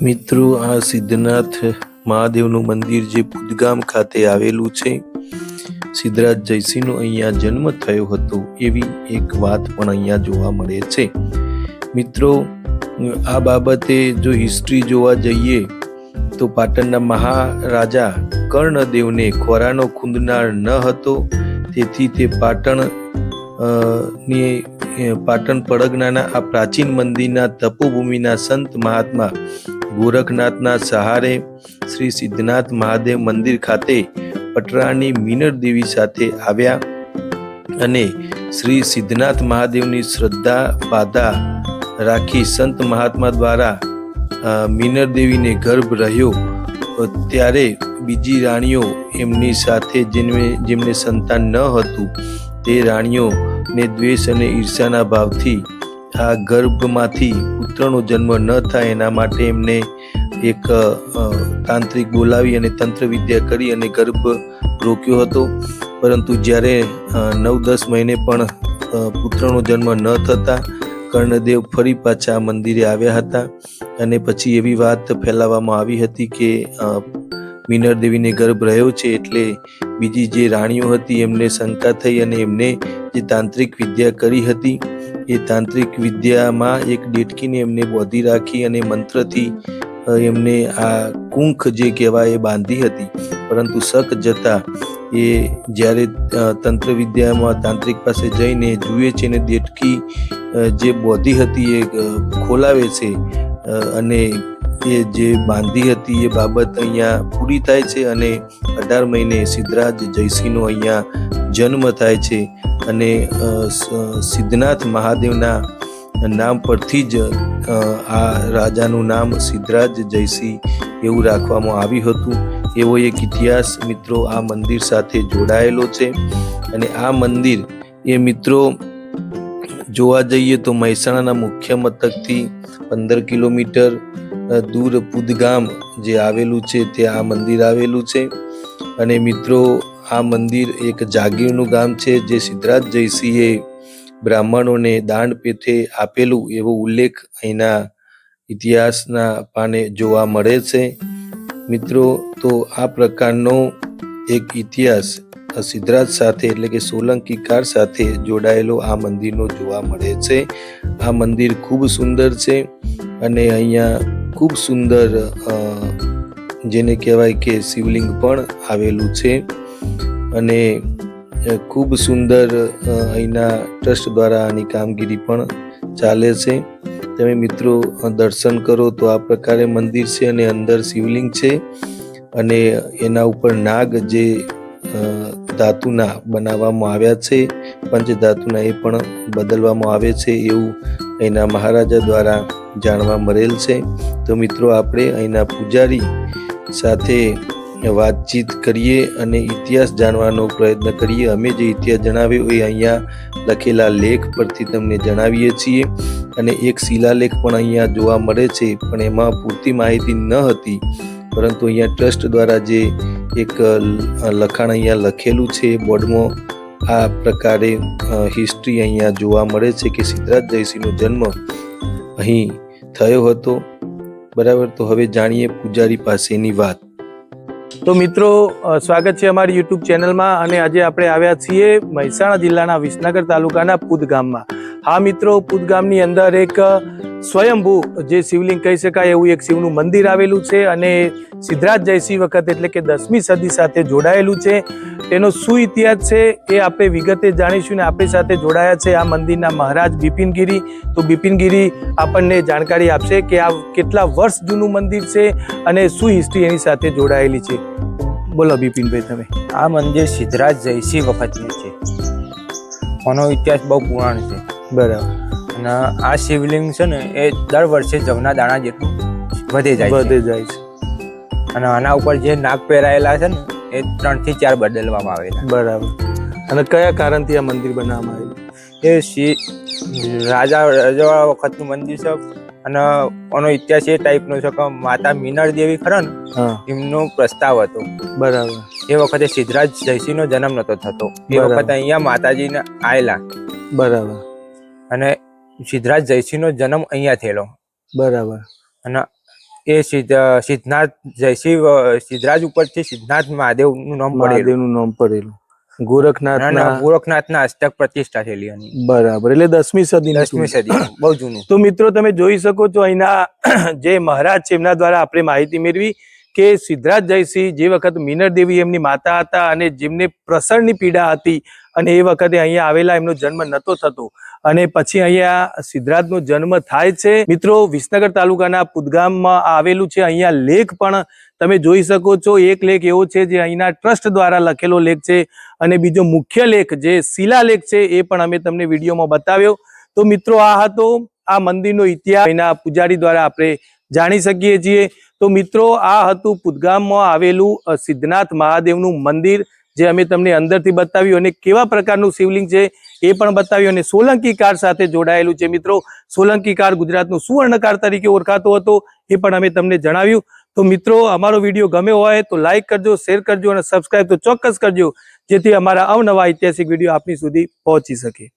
મિત્રો, આ સિદ્ધનાથ મહાદેવનું મંદિર જે બુદગામ ખાતે આવેલું છે, સિદ્ધરાજ જયસિંહનો અહીંયા જન્મ થયો હતો, એવી એક વાત પણ અહીંયા જોવા મળે છે. મિત્રો, આ બાબતે જો હિસ્ટ્રી જોવા જઈએ, તો પાટણના મહારાજા કર્ણદેવને ખોરાનો ખૂંદનાર ન હતો, તેથી તે પાટણની પાટણ પડગનાના આ પ્રાચીન મંદિરના તપોભૂમિના સંત મહાત્મા ગોરખનાથના સહારે શ્રી સિદ્ધનાથ મહાદેવ મંદિર ખાતે પટરાની મીનર દેવી સાથે આવ્યા અને શ્રી સિદ્ધનાથ મહાદેવની શ્રદ્ધા બાધા રાખી સંત મહાત્મા દ્વારા મીનર દેવીને ગર્ભ રહ્યો. ત્યારે બીજી રાણીઓ એમની સાથે જેમને જેમને સંતાન ન હતું, તે રાણીઓને દ્વેષ અને ઈર્ષાના ભાવથી આ ગર્ભમાંથી પુત્રનો જન્મ ન થાય એના માટે એમને એક તાંત્રિક બોલાવી અને તંત્ર વિદ્યા કરી અને ગર્ભ રોક્યો હતો. પરંતુ જ્યારે નવ દસ મહિને પણ પુત્રનો જન્મ ન થતા કર્ણદેવ ફરી પાછા મંદિરે આવ્યા હતા. અને પછી એવી વાત ફેલાવવામાં આવી હતી કે અ, દેવીને ગર્ભ રહ્યો છે એટલે બીજી જે રાણીઓ હતી એમને શંકા થઈ અને એમને જે તાંત્રિક વિદ્યા કરી હતી એ તાંત્રિક વિદ્યામાં એક ડેટકીને એમને બોધી રાખી અને મંત્રથી એમને આ કુંખ જે કહેવાય એ બાંધી હતી. પરંતુ શક જતા એ જ્યારે તંત્ર વિદ્યામાં તાંત્રિક પાસે જઈને જુએ છે અને દેટકી જે બોધી હતી એ ખોલાવે છે અને એ જે બાંધી હતી એ બાબત અહીંયા પૂરી થાય છે અને અઢાર મહિને સિદ્ધરાજ જયસિંહનો અહીંયા જન્મ થાય છે અને સિદ્ધનાથ મહાદેવના નામ પરથી જ આ રાજાનું નામ સિદ્ધરાજ જયસિંહ એવું રાખવામાં આવ્યું હતું. એવો એક ઇતિહાસ મિત્રો આ મંદિર સાથે જોડાયેલો છે અને આ મંદિર એ મિત્રો જોવા જઈએ તો મહેસાણાના મુખ્ય મથકથી પંદર કિલોમીટર દૂર પુદગામ જે આવેલું છે તે આ મંદિર આવેલું છે. અને મિત્રો આ મંદિર એક જાગીરનું ગામ છે જે સિદ્ધરાજ જયસિંહે બ્રાહ્મણોને દાંડ પેથે આપેલું એવો ઉલ્લેખ અહીંના ઇતિહાસના પાને જોવા મળે છે. મિત્રો, તો આ પ્રકારનો એક ઇતિહાસ સિદ્ધરાજ સાથે એટલે કે સોલંકી કાર સાથે જોડાયેલો આ મંદિરનો જોવા મળે છે. આ મંદિર ખૂબ સુંદર છે અને અહીંયા ખૂબ સુંદર જેને કહેવાય કે શિવલિંગ પણ આવેલું છે. અને ખૂબ સુંદર અહીંના ટ્રસ્ટ દ્વારા આની કામગીરી પણ ચાલે છે. તમે મિત્રો દર્શન કરો તો આ પ્રકારે મંદિર છે અને અંદર શિવલિંગ છે અને એના ઉપર નાગ જે ધાતુના બનાવવામાં આવ્યા છે, પંચધાતુના એ પણ બદલવામાં આવે છે એવું અહીંના મહારાજા દ્વારા જાણવા મળેલ છે. તો મિત્રો, આપણે અહીંના પૂજારી સાથે વાતચીત કરીએ અને ઇતિહાસ જાણવાનો પ્રયત્ન કરીએ. અમે જે ઇતિહાસ જણાવ્યો એ અહીંયા લખેલા લેખ પરથી તમને જણાવીએ છીએ. અને એક શિલાલેખ પણ અહીંયા જોવા મળે છે, પણ એમાં પૂરતી માહિતી ન હતી. પરંતુ અહીંયા ટ્રસ્ટ દ્વારા જે એક લખાણ અહીંયા લખેલું છે, બોર્ડમાં આ પ્રકારે હિસ્ટ્રી અહીંયા જોવા મળે છે કે સિદ્ધરાજ જયસિંહનો જન્મ અહીં થયો હતો. બરાબર? તો હવે જાણીએ પૂજારી પાસેની વાત. તો મિત્રો સ્વાગત છે અમારી યુટ્યુબ ચેનલમાં અને આજે આપણે આવ્યા છીએ મહેસાણા જિલ્લાના વિસનગર તાલુકાના પુદ ગામમાં. હા મિત્રો, પુદ ગામની અંદર એક સ્વયંભૂ જે શિવલિંગ કહી શકાય એવું એક શિવનું મંદિર આવેલું છે અને સિદ્ધરાજ જયસિંહ વખત એટલે કે દસમી સદી સાથે જોડાયેલું છે. તેનો શું ઇતિહાસ છે એ આપણે વિગતે જાણીશું ને આપણી સાથે જોડાયા છે આ મંદિરના મહારાજ બિપિનગીરી તો બિપિનગીરી આપણને જાણકારી આપશે કે આ કેટલા વર્ષ જૂનું મંદિર છે અને શું હિસ્ટ્રી એની સાથે જોડાયેલી છે. બોલો બિપિનભાઈ તમે. આ મંદિર સિદ્ધરાજ જયસિંહ વખતનું છે. આનો ઇતિહાસ બહુ પુરાણ છે. બરાબર. અને આ શિવલિંગ છે ને એ દર વર્ષે જમના દાણા જેટલું વધે જાય વધે જાય છે. અને આના ઉપર જે નાગ પહેરાયેલા છે ને એ ત્રણથી ચાર બદલવામાં આવેલા. બરાબર. અને કયા કારણથી આ મંદિર બનાવવામાં આવ્યું એ શિ રાજા રજવાડા વખતનું મંદિર છે અને આનો ઇતિહાસ એ ટાઈપનો છે કે માતા મીનળ દેવી ખરા ને એમનો પ્રસ્તાવ હતો. બરાબર. એ વખતે સિદ્ધરાજ જયસિંહનો જન્મ નતો થતો. એ વખતે અહીંયા માતાજીને આવેલા બરાબર. અને સિદ્ધરાજ જયસિંહનો જન્મ અહીંયા થયેલો. બરાબર. અને એ સિદ્ધ સિદ્ધનાથ જયસિંહ સિદ્ધરાજ ઉપરથી સિદ્ધનાથ મહાદેવનું નામ પડેલું. મહાદેવનું નામ પડેલું. ગોરખનાથના ગોરખનાથના હસ્તક પ્રતિષ્ઠા થયેલી બરાબર એટલે દસમી સદી દસમી સદી બહુ જૂનું. તો મિત્રો તમે જોઈ શકો છો અહીંના જે મહારાજ છે એમના દ્વારા આપણે માહિતી મેળવી. કે સિદ્ધરાજ જયસિંહ જે વખત મિનર દેવી એમની માતા હતા અને જેમને પ્રસરની પીડા હતી અને એ વખતે અહીંયા આવેલા એમનો જન્મ નતો થતો. અને પછી અહીંયા સિદ્ધરાજનો જન્મ થાય છે. મિત્રો, વિસનગર તાલુકાના પુદગામમાં આવેલું છે. અહીંયા લેખ પણ તમે જોઈ શકો છો. એક લેખ એવો છે જે અહીંના ટ્રસ્ટ દ્વારા લખેલો લેખ છે અને બીજો મુખ્ય લેખ જે શિલાલેખ છે એ પણ અમે તમને વિડીયોમાં બતાવ્યો. તો મિત્રો, આ હતો આ મંદિરનો ઇતિહાસ. એના પૂજારી દ્વારા આપણે જાણી શકીએ છીએ. તો મિત્રો, આ હતું પુદગામમાં આવેલું સિદ્ધનાથ મહાદેવનું મંદિર, જે અમે તમને અંદરથી બતાવ્યું અને કેવા પ્રકારનું શિવલિંગ છે એ પણ બતાવ્યું અને સોલંકી કાર સાથે જોડાયેલું છે મિત્રો. સોલંકી કાર ગુજરાતનું સુવર્ણકાર તરીકે ઓળખાતો હતો એ પણ અમે તમને જણાવ્યું. તો મિત્રો, અમારો વીડિયો ગમે હોય તો લાઇક કરજો, શેર કરજો અને સબસ્ક્રાઇબ તો ચોક્કસ કરજો, જેથી અમારા અવનવા ઐતિહાસિક વીડિયો આપની સુધી પહોંચી શકે.